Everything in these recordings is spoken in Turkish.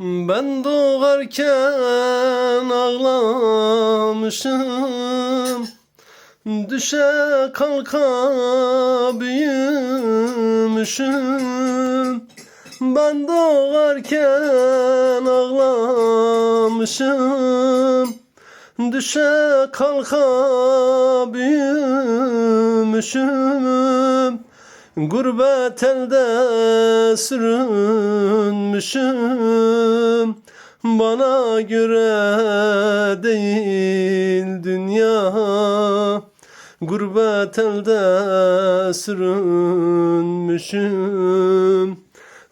Ben doğarken ağlamışım. Düşe kalka büyümüşüm. Ben doğarken ağlamışım. Düşe kalka büyümüşüm. Gurbet elde sürünmüşüm Bana göre değil dünya. Gurbet elde sürünmüşüm.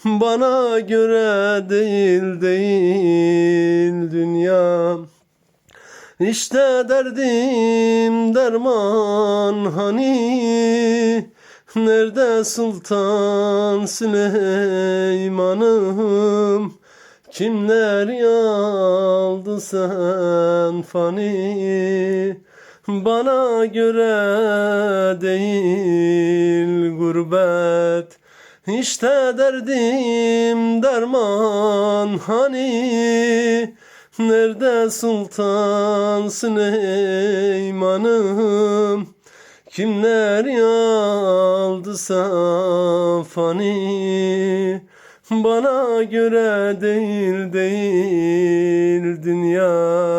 Bana göre değil değil dünya. İşte derdim derman hani Nerede Sultan Süleyman'ım Kimler yaldı sen fani? Bana göre değil gurbet. İşte derdim derman hani? Nerede Sultan Süleyman'ım? Kimler yaldı safani Bana göre değil değil dünya